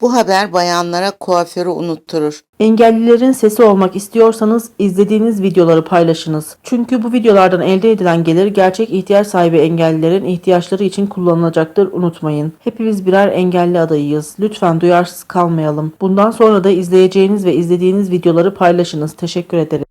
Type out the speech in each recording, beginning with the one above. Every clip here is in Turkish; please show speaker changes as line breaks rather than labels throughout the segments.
Bu haber bayanlara kuaförü unutturur.
Engellilerin sesi olmak istiyorsanız izlediğiniz videoları paylaşınız. Çünkü bu videolardan elde edilen gelir gerçek ihtiyaç sahibi engellilerin ihtiyaçları için kullanılacaktır unutmayın. Hepimiz birer engelli adayıyız. Lütfen duyarsız kalmayalım. Bundan sonra da izleyeceğiniz ve izlediğiniz videoları paylaşınız. Teşekkür ederim.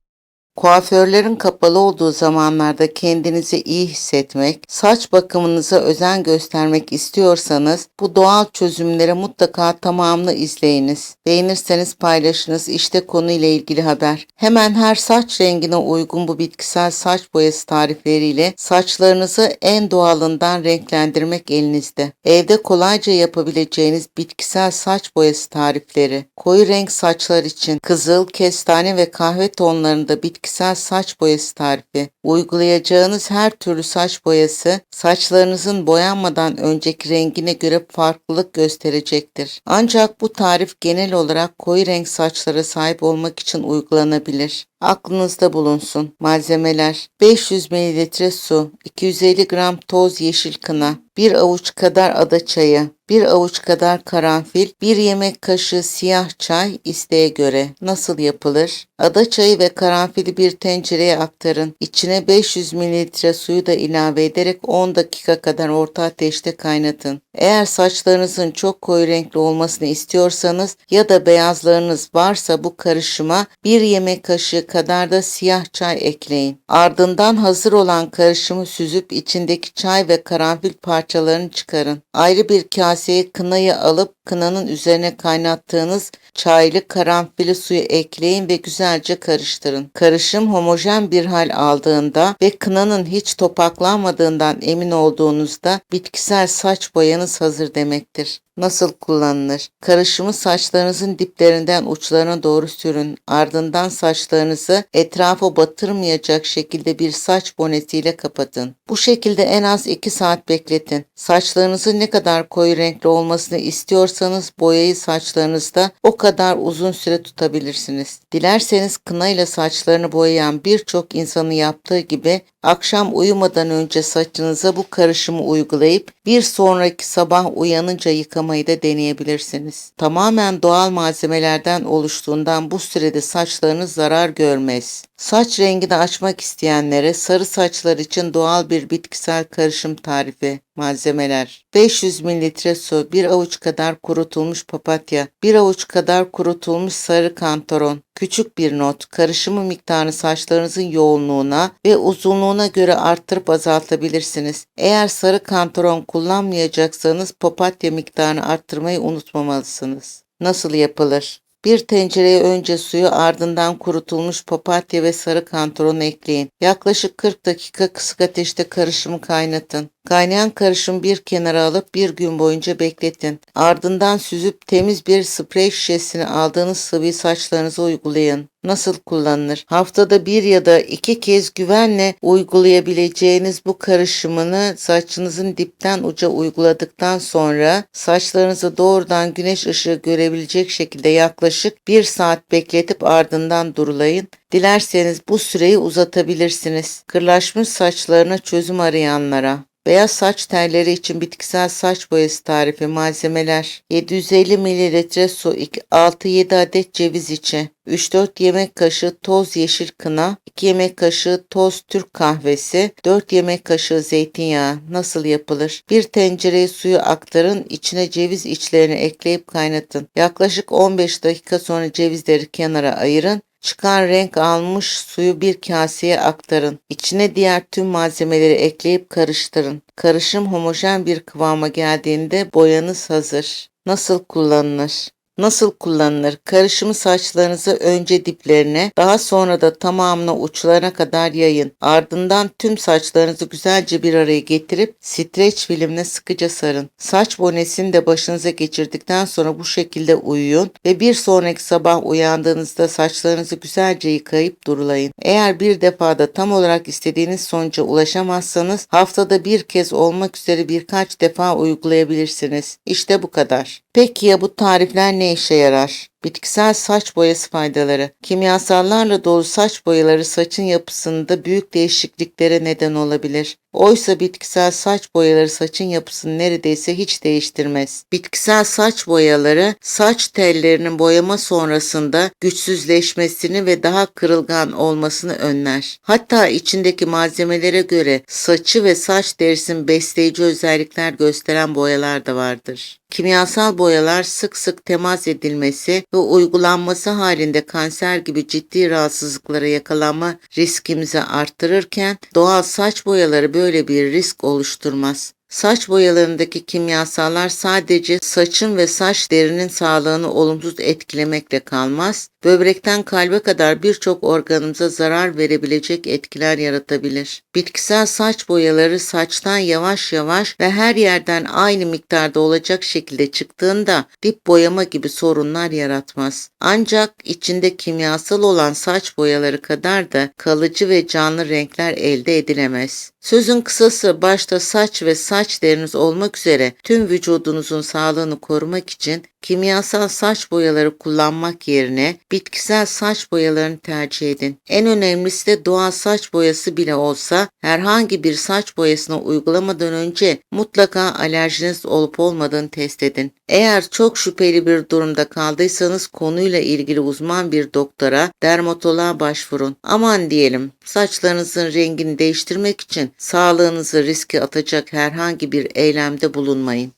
Kuaförlerin kapalı olduğu zamanlarda kendinizi iyi hissetmek, saç bakımınıza özen göstermek istiyorsanız bu doğal çözümleri mutlaka tamamını izleyiniz. Beğenirseniz paylaşınız. İşte konuyla ilgili haber. Hemen her saç rengine uygun bu bitkisel saç boyası tarifleriyle saçlarınızı en doğalından renklendirmek elinizde. Evde kolayca yapabileceğiniz bitkisel saç boyası tarifleri. Koyu renk saçlar için kızıl, kestane ve kahve tonlarında bitkisel saç boyası tarifi. Uygulayacağınız her türlü saç boyası saçlarınızın boyanmadan önceki rengine göre farklılık gösterecektir. Ancak bu tarif genel olarak koyu renk saçlara sahip olmak için uygulanabilir. Aklınızda bulunsun. Malzemeler 500 ml su, 250 gram toz yeşil kına, 1 avuç kadar ada çayı, 1 avuç kadar karanfil, 1 yemek kaşığı siyah çay isteğe göre. Nasıl yapılır? Ada çayı ve karanfili bir tencereye aktarın. İçine 500 ml suyu da ilave ederek 10 dakika kadar orta ateşte kaynatın. Eğer saçlarınızın çok koyu renkli olmasını istiyorsanız ya da beyazlarınız varsa bu karışıma 1 yemek kaşığı kadar da siyah çay ekleyin. Ardından hazır olan karışımı süzüp içindeki çay ve karanfil parçalarını çıkarın. Ayrı bir kaseye kınayı alıp kınanın üzerine kaynattığınız çaylı karanfili suyu ekleyin ve güzelce karıştırın. Karışım homojen bir hal aldığında ve kınanın hiç topaklanmadığından emin olduğunuzda bitkisel saç boyanız hazır demektir. Nasıl kullanılır? Karışımı saçlarınızın diplerinden uçlarına doğru sürün. Ardından saçlarınızı etrafa batırmayacak şekilde bir saç bonesiyle kapatın. Bu şekilde en az 2 saat bekletin. Saçlarınızın ne kadar koyu renkli olmasını istiyorsanız boyayı saçlarınızda o kadar uzun süre tutabilirsiniz. Dilerseniz kına ile saçlarını boyayan birçok insanın yaptığı gibi akşam uyumadan önce saçınıza bu karışımı uygulayıp bir sonraki sabah uyanınca yıkamayı da deneyebilirsiniz. Tamamen doğal malzemelerden oluştuğundan bu sürede saçlarınız zarar görmez. Saç rengini açmak isteyenlere sarı saçlar için doğal bir bitkisel karışım tarifi. Malzemeler 500 ml su, 1 avuç kadar kurutulmuş papatya, 1 avuç kadar kurutulmuş sarı kantaron. Küçük bir not, karışımı miktarını saçlarınızın yoğunluğuna ve uzunluğuna göre arttırıp azaltabilirsiniz. Eğer sarı kantaron kullanmayacaksanız papatya miktarını arttırmayı unutmamalısınız. Nasıl yapılır? Bir tencereye önce suyu ardından kurutulmuş papatya ve sarı kantaron ekleyin. Yaklaşık 40 dakika kısık ateşte karışımı kaynatın. Kaynayan karışımı bir kenara alıp bir gün boyunca bekletin. Ardından süzüp temiz bir sprey şişesine aldığınız sıvıyı saçlarınıza uygulayın. Nasıl kullanılır? Haftada bir ya da iki kez güvenle uygulayabileceğiniz bu karışımını saçınızın dipten uca uyguladıktan sonra saçlarınızı doğrudan güneş ışığı görebilecek şekilde yaklaşık bir saat bekletip ardından durulayın. Dilerseniz bu süreyi uzatabilirsiniz. Kırlaşmış saçlarına çözüm arayanlara. Beyaz saç telleri için bitkisel saç boyası tarifi malzemeler 750 ml su 6-7 adet ceviz içi 3-4 yemek kaşığı toz yeşil kına 2 yemek kaşığı toz Türk kahvesi 4 yemek kaşığı zeytinyağı nasıl yapılır? Bir tencereye suyu aktarın içine ceviz içlerini ekleyip kaynatın. Yaklaşık 15 dakika sonra cevizleri kenara ayırın Çıkan renk almış suyu bir kaseye aktarın. İçine diğer tüm malzemeleri ekleyip karıştırın. Karışım homojen bir kıvama geldiğinde boyanız hazır. Nasıl kullanılır? Nasıl kullanılır? Karışımı saçlarınızı önce diplerine, daha sonra da tamamına uçlarına kadar yayın. Ardından tüm saçlarınızı güzelce bir araya getirip streç filmle sıkıca sarın. Saç bonesini de başınıza geçirdikten sonra bu şekilde uyuyun ve bir sonraki sabah uyandığınızda saçlarınızı güzelce yıkayıp durulayın. Eğer bir defada tam olarak istediğiniz sonuca ulaşamazsanız haftada bir kez olmak üzere birkaç defa uygulayabilirsiniz. İşte bu kadar. Peki ya bu tarifler ne işe yarar? Bitkisel saç boyası faydaları. Kimyasallarla dolu saç boyaları saçın yapısında büyük değişikliklere neden olabilir. Oysa bitkisel saç boyaları saçın yapısını neredeyse hiç değiştirmez. Bitkisel saç boyaları saç tellerinin boyama sonrasında güçsüzleşmesini ve daha kırılgan olmasını önler. Hatta içindeki malzemelere göre saçı ve saç derisinin besleyici özellikler gösteren boyalar da vardır. Kimyasal boyalar sık sık temas edilmesi ve uygulanması halinde kanser gibi ciddi rahatsızlıklara yakalanma riskimizi arttırırken doğal saç boyaları böyle bir risk oluşturmaz. Saç boyalarındaki kimyasallar sadece saçın ve saç derinin sağlığını olumsuz etkilemekle kalmaz, böbrekten kalbe kadar birçok organımıza zarar verebilecek etkiler yaratabilir. Bitkisel saç boyaları saçtan yavaş yavaş ve her yerden aynı miktarda olacak şekilde çıktığında dip boyama gibi sorunlar yaratmaz. Ancak içinde kimyasal olan saç boyaları kadar da kalıcı ve canlı renkler elde edilemez. Sözün kısası başta saç ve saç deriniz olmak üzere tüm vücudunuzun sağlığını korumak için kimyasal saç boyaları kullanmak yerine bitkisel saç boyalarını tercih edin. En önemlisi de doğal saç boyası bile olsa herhangi bir saç boyasını uygulamadan önce mutlaka alerjiniz olup olmadığını test edin. Eğer çok şüpheli bir durumda kaldıysanız konuyla ilgili uzman bir doktora, dermatoloğa başvurun. Aman diyelim saçlarınızın rengini değiştirmek için sağlığınızı riske atacak herhangi bir eylemde bulunmayın.